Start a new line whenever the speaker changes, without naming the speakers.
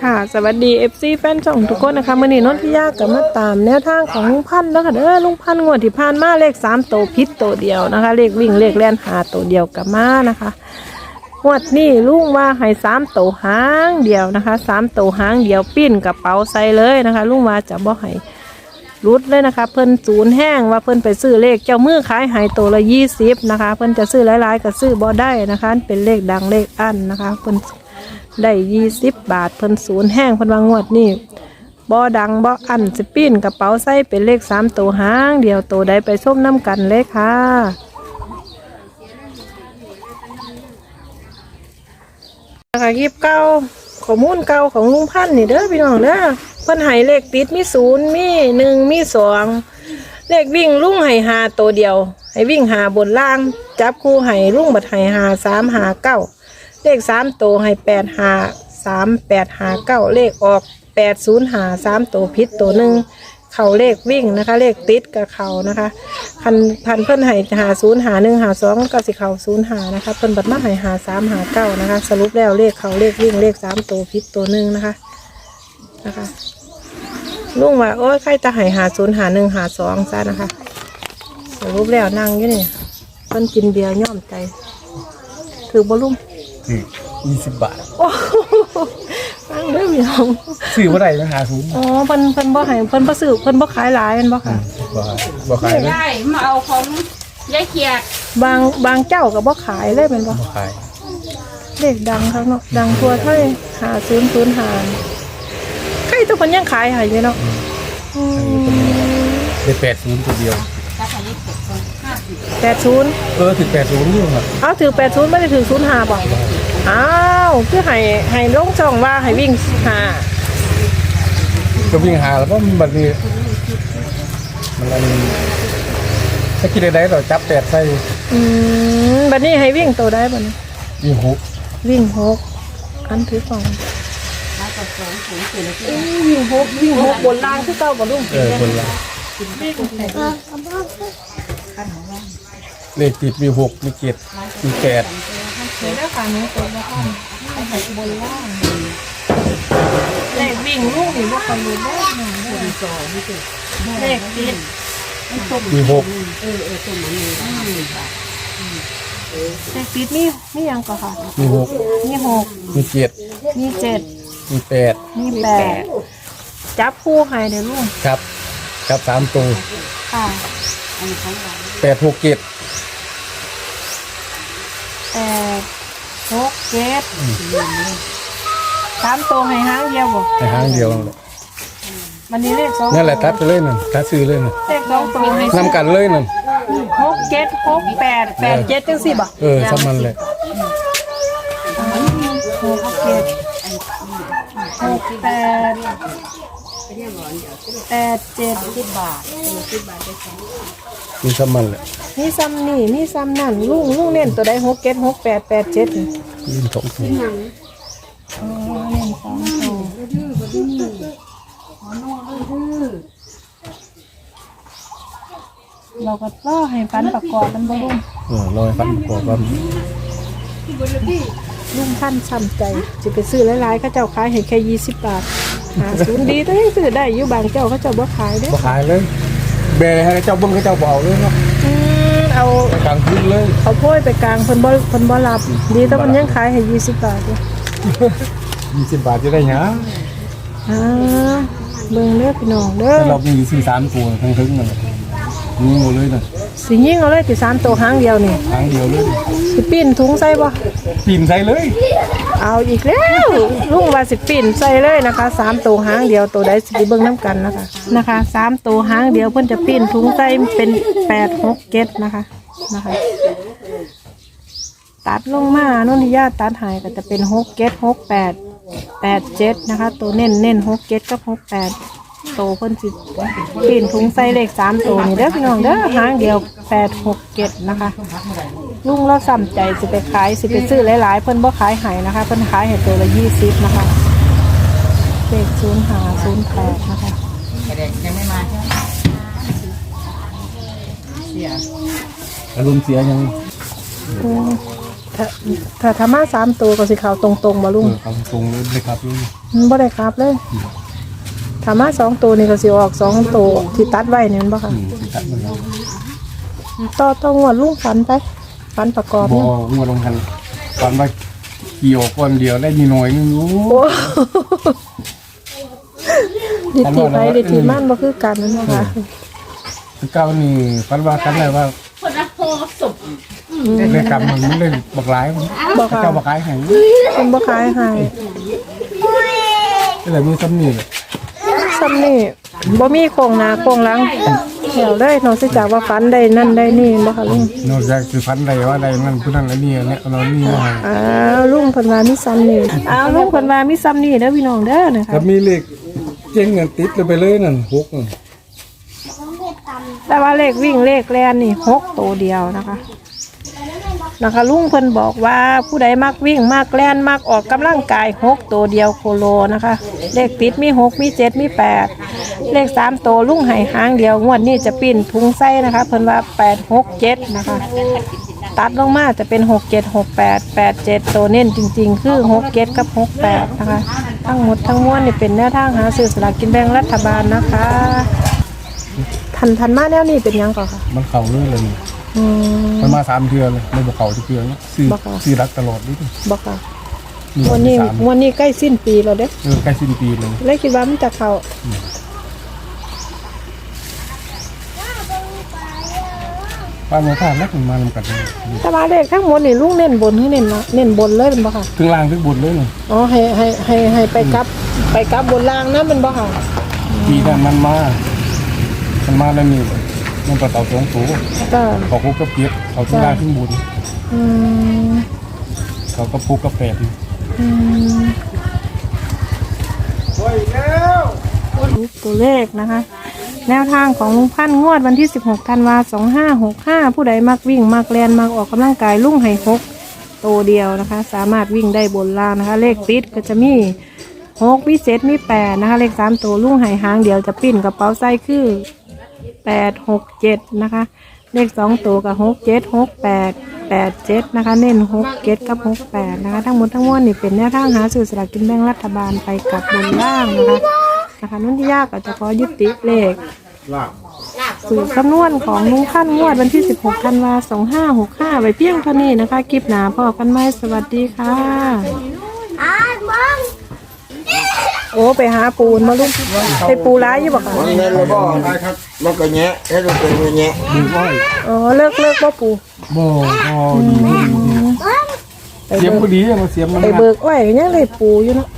ค่ะสวัสดี FC แฟนช่องทุกคนนะคะมื่อนี้นนทิยากับมาตามแนวทางของลุงพันธ์แล้วค่ะเด้อลุงพันธ์งวดที่ผ่านมาเลขสามโตวพิษโตวเดียวนะคะ เลขวิ่งเลขแล่นหาโตวเดียวกับมานะคะงวดนี้ลุงว่าให้สามโตวหางเดียวนะคะสามโตวหางเดียวปิ้นกระเป๋าใส่เลยนะคะลุงว่าจะบ่ให้รุดเลยนะคะ เพิ่นศูนย์แห้งว่าเพิ่นไปซื้อเลขเจ้ามือขายหายโตวละยี่สิบนะคะ เพิ่นจะซื้อหลายๆก็ซื้อบ่ได้นะคะ เป็นเลขดังเลขอั้นนะคะเพิ่น ได้ยี่สิบบาทเพิ่นศูนย์แห้งเพิ่นวางงวดนี่บ่ดังบ่อันสปินกระเป๋าใส่เป็นเลขสามตัวหาง เดียวตัวใดไปส้มน้ำกันเลยค่ะนะคะคลิปเก่าข้อมูลเก่าของลุงพันธ์นี่เด้อพี่น้องเด้อเพิ่นให้เลขติดมีศูนย์มีหนึ่งมีสองเลขวิ่งลุงให้หาตัวเดียว ให้วิ่งหาบนล่าง จับคู่ให้ลุงบัดให้หาสามหาเก้า เลขสามตัวให้แปดหาสามแปดหาเก้าเลขออกแปดศูนย์หาสามตัวพิษตัวหนึ่งเข่าเลขวิ่งนะคะ เลขติดกับเข่านะคะพันพันเพิ่นให้หาศูนย์หาหนึ่งหาสองก็สิเข่าศูนย์หานะคะเพิ่นบัดมาให้หาสามหาเก้านะคะ สรุปแล้วเลขเข่าเลขวิ่งเลขสามตัวพิษตัวหนึ่งนะคะนะคะลุงว่าโอ้ยใครจะให้หาศูนย์หาหนึ่งหาสองซะนะคะสรุปแล้วนั่งอยู่นี่เพิ่นกินเบียร์ย่อมใจถือบอลุ่ม
ถือยี่สิบบาท
โอ้โหฟังเด้อพี่น้อง
ซื้อว่าไรนะหาศูนย์
อ๋อเพิ่นเพิ่นบ่ให้เพิ่นบ่ซื้อเพิ่นบ่ขายหลายแม่นบ่ค่ะ
บ่บ่ขายเลย
ได้มาเอาของยายเขียด
บางบางเจ้าก็บ่ขายเลยแม่นบ่
บ่ขาย
เลขดังครับเนาะดังทั่วไทย5005ใครทุกคนยังขายให้อยู่เนาะอืม
ได้แปดศูนย์ตัวเดียว
80
เออถึงแปดศูนย์อยู่ครับ
เอาถือ80ไม่ได้ถือ05บ่อ้าวคือให้ให้ลงช่องว่าให้วิ่งหา
ก็วิ่งหาแล้วก็บัดนี้ มันอะไรถ้าคิดได้เราจับแปดใส่
อืมบัดนี้ให้วิ่งตัวได้บัดนี้
วิ่งหก
วิ่งหกอันถือสองเอ้ยวิ่งหกวิ่งหกบนล่างคือเก่าบ่ลุง
เออคนละเลขติดมีหกมีเจ็ดมีแปด
เดี๋ยวได้ค่ะนี้ตัวละข้างบนล่างเลขวิ่งลูกนี่บ่คันรู้ได้หนึ่งบนสองเลขติด
มีหก
เลขติดนี่นี่ยังก็ค่ะ
มีหก
นี่หก
มีเจ็ด
นี่เจ็ด
มีแปด
นี่แปดจับคู่ให้เดี๋ยวลุง
ครับ ครับสามตัว
ค่ะ
แปดหกเจ็ด
แปดหกเจ็ดสามตัวให้ห้างเดียวบ่
ในห้างเดียวนั่นแหละ
วันนี้เลขสอง
นั่นแหละตัดไปเลยนั่นตัดซื้อเลยนั่น
เลขสองตัวให้
นำกันเลยนั่น
หกเจ็ดหกแปดแปดเจ็ดจังสี่บ่
เออสมันเลย
หกเจ็ดหกแปด แปดเจ็ดสิบบาท
มีสมันเลย
นี่ซ้ำนี่นี่ซ้ำนั่นลุงลุงเน้นตัวใดหกเจ็ดหกแปดแปดเจ็ดนี่
ยินสองตัว
อ๋อเน้นสองตัวเราก็ล่อให้ฟันประกอบมันบ่ลุง
เออลอยฟันประกอบกัน
ลุงท่านช้ำใจจะไปซื้อหลายๆเขาเจ้าขายให้แค่ยี่สิบบาท หาศูนย์ดีแต่ยังซื้อได้อยู่บางเจ้าเขาเจ้าบ่ขายเด้
บ่ขายเลยแบร์ให้เจ้าเบิ้งให้เจ้าบ่เอาเลยเนาะ
อืมเอา
ไปกลางคืนเลย
เอาโพยไปกลางเพิ่นบ่เพิ่นบ่รับ ดีแต่มันยังขายให้ยี่สิบบาทอยู่
ยี่สิบบาทจะได้หยัง
อ่าเบิ่งเด้อพี่น้องเด้อ
แต่เรามีซื้อสามตัวทั้งทึงนั่นแหละนี่หมดเลยนะ
สิยิงเอาเลยสิสามตัวหางเดียวนี่
ทางเดียวเลย
สิปิ้นถุงใส่บ่
ปีนใส่เลย
เอาอีกแล้วลุงว่าสิปิ้นใส่เลยนะคะสามตัวหางเดียวตัวใดสิไปเบิ่งน้ำกันนะคะนะคะสามตัวหางเดียวเพิ่นจะปิ้นถุงใส่เป็นแปดหกเจ็ดนะคะนะคะ ตัดลงมาโน่นที่ญาติตัดหายก็จะเป็นหกเจ็ดหกแปดแปดเจ็ดนะคะ ตัวเน้นเน้นหกเจ็ดกับหกแปด โตเพิ่นสิปีนถุงใส่เลขสามตัวนี่เด้อพี่น้องเด้อหางเดียวแปดหกเจ็ดนะคะ ลุงเราสั่ใจสิไปขายสิไปซื้อหลายๆ เพิ่นบ่ขายให้นะคะ เพิ่นขายให้ตัวละยี่สิบนะคะเลขศูนย์หาศูนย์แปดนะคะ
เด็กยังไม่มาใช่ไหม
อารมณ์เสียยัง
อืมถ้าถ้าธรรมะสามตัวก็สิเขาตรงๆมาลุ
เองอเอาตรงเลยเลยครับลุง
มันบ่ได้กลับเลย ถามมาสองตัวนี่ก็สิออกสองตัวที่ตัดไว้นี่แมันบ่ค่ะ
อืมสิตัดมันแล้ว
ต่อต้องงวดลุงฝันไปฝันประกอบ
บ่
เนี่ย
งวดลงทันตอนว่าเกี่ยวก้อนเดียวได้มีหน่อยนึงโอ้
โอ้ ดิทีไปดิทีมันบ่คือกันนั่นนะคะ
เก้านี่ฝันว่ากันเลยว่า
คนละโพสุก
เลขกรรมมันมันเลยบักหลายมัน
บ่ค่ะ
เจ้าบักหลายให้
เป็นบ่ขายให้
ก็เลยมีซ้ำนี่แหละ
ซ้ำนี่บ่มีโครงหน้าโครงหลังแถวเลยนอกจากว่าฝันได้นั่นได้นี่บ่ค่ะลุง
นอกจากคือฝันใดว่าใดนั่นผู้นั้นอันนี้เนี่ยเรานี่มาให้
อ้าวลุงเพิ่นว่ามีซ้ำนี่อ้าวลุงเพิ่นว่ามีซ้ำนี่เด้อพี่น้องเด้อนะคะ
ถ้ามีเลขเจ๊งเงินติดเลยไปเลยนั่นหกนั่น
แต่ว่าเลขวิ่งเลขแลนนี่หกตัวเดียวนะคะ นะคะลุงเพิ่นบอกว่าผู้ใดมักวิ่งมักแล่นมักออกกำลังกายหกตัวเดียวโคโลนะคะ เลขติดมีหกมีเจ็ดมีแปดเลขสามตัวลุงไห่หางเดียวงวดนี้จะปิ้นทุงไส้นะคะเพิ่นว่าแปดหกเจ็ดนะคะ ตัดลงมาจะเป็นหกเจ็ดหกแปดแปดเจ็ดตัวเน้นจริง ๆ คือหกเจ็ดกับหกแปดนะคะ ทั้งหมดทั้งมวลนี่เป็นแนวทางหาซื้อสลากกินแบ่งรัฐบาลนะคะ ทันทันมาแนวนี้เป็นยังก่อนค่ะ
มันเข่าเลยเลย
อืม
มันมาสามเทือนเลยไม่บอกเข่าทุกเทือนแล้วซื้อ
บ่เข้า
ซื้อรักตลอดนี่
บอกค่ะ
นี่
วันนี้
สาม
วันนี้ใกล้สิ้นปีแล้วเด้
เออใกล้สิ้นปีเลย
เลยคิดว่ามันจะเข้า
ป้าโมท่านักมันมาลำกันเลย
แต่ว่าเลขทั้งหมดนี่ลุงเน้นบนให้เน้นเนาะเน้นบนเลยเป็นบ่ค่ะ
ถึงล่างถึงบนเลยนี่
อ๋อให้ให้ให้ให้ไปกลับ ไปกลับบนล่างนะมันบ่ค่ะ
ปีนั้นมันมา มันมาแล้วนี่ มันต่อเต่าสองสูง
ก็
เขาคุกกับเกียรเขาถึงล่างถึงบน
อืม
เขาก็คุกกับแปด
อืมรูปตัวเลขนะคะ แนวทางของลุงพันธุ์งวดวันที่ 16ธันวา2565 ผู้ใดมักวิ่ง มักแลนมักออกกำลังกายลุ่งไห้หกตัวเดียวนะคะ สามารถวิ่งได้บนล่างนะคะ เลขติดก็จะมีหกมีเจ็ดมีแปดนะคะ เลขสามตัวลุ่งไห้หางเดียวจะปิ้นกระเป๋าไส้คือ แปดหกเจ็ดนะคะ เลขสองตัวกับหกเจ็ดหกแปดแปดเจ็ดนะคะ เน้นหกเจ็ดกับหกแปดนะคะ ทั้งหมดทั้งมวลนี่เป็นแนวทางหาสื่อสลากกินแบ่งรัฐบาลไปกับบนล่างนะคะนะคะนุ่นที่ยากก็จะขอยุติเลขสูตรคำนวณของลุงขั้นงวดวันที่ 16ธันวา2565ไว้เพียงเท่านี้นะคะคลิปหนาพอกันไหมสวัสดีค่ะ โอ้ไปหาปูนมาลุงไปปูร้ายอยู่บ่คะ
มันเงินระบอกมันก็แงะให้เราเป็นแงะ
ดูอ้อย
อ๋อเลิกเลิกบ่ปู
บ่บ่ดีบ่ดี
ไป
เสียม
เบิ
บ่
ก
ดีเนี่ยมันเสียมมัน
ไปเบิกอ้อยก็ยังเลยปูอยู่เนาะ